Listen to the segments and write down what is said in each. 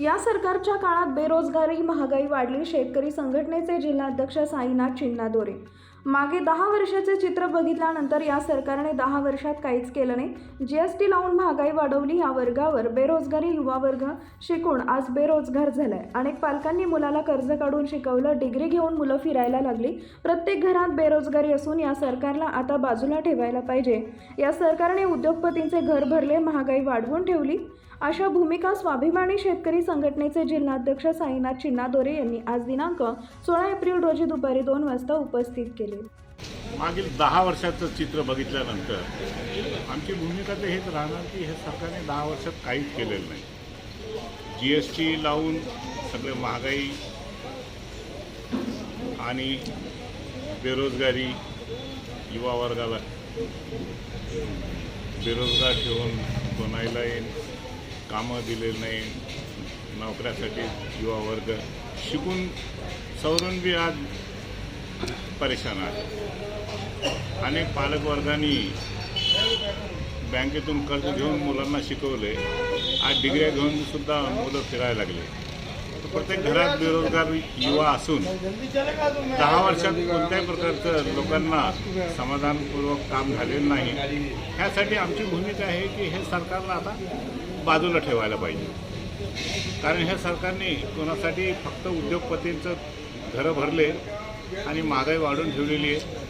या सरकारच्या काळात बेरोजगारी महागाई वाढली शेतकरी संघटनेचे जिल्हाध्यक्ष साईनाथ चिन्नादोरे. मागे दहा वर्षाचे चित्र बघितल्यानंतर या सरकारने दहा वर्षात काहीच केलं नाही. जीएसटी लावून महागाई वाढवली या वर्गावर बेरोजगारी युवा वर्ग शिकून आज बेरोजगार झालाय. अनेक पालकांनी मुलाला कर्ज काढून शिकवलं डिग्री घेऊन मुलं फिरायला लागली. प्रत्येक घरात बेरोजगारी असून या सरकारला आता बाजूला ठेवायला पाहिजे. या सरकारने उद्योगपतींचे घर भरले महागाई वाढवून ठेवली. अशा भूमिका स्वाभिमानी शेतकरी संघटनेचे जिल्हाध्यक्ष साईनाथ चिन्नादोरे यांनी आज दिनांक सोळा एप्रिल रोजी दुपारी दोन वाजता उपस्थित केले. मागील दहा वर्षाचं चित्र बघितल्यानंतर आमची भूमिका तर हेच राहणार की हे सरकारने दहा वर्षात काहीच केलेलं नाही. जी एस टी लावून सगळे महागाई आणि बेरोजगारी युवा वर्गाला बेरोजगार ठेवून येईल. कामं दिलेली नाही. नोकऱ्यासाठी युवा वर्ग. शिकून सवरून बी आज परेशान आहे. अनेक पालकवर्गांनी बँकेतून कर्ज घेऊन मुलांना शिकवले. आज डिग्र्या घेऊन सुद्धा मुलं फिरायला लागले. तर प्रत्येक घरात बेरोजगार युवा असून दहा वर्षात कोणत्याही प्रकारचं लोकांना समाधानपूर्वक काम झालेलं नाही. ह्यासाठी आमची भूमिका आहे की हे सरकारला आता बाजूला ठेवायला पाहिजे. कारण ह्या सरकारने कोणासाठी फक्त उद्योगपतींचं घरं भरले आणि महागाई वाढून ठेवलेली आहे.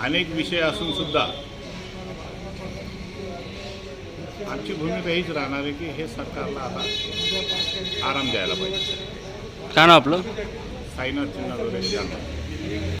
अनेक विषय असून सुद्धा आमची भूमिका हीच राहणार आहे की हे सरकारला आता आराम द्यायला पाहिजे. काय नाव आपलं? साईनाथ जाणं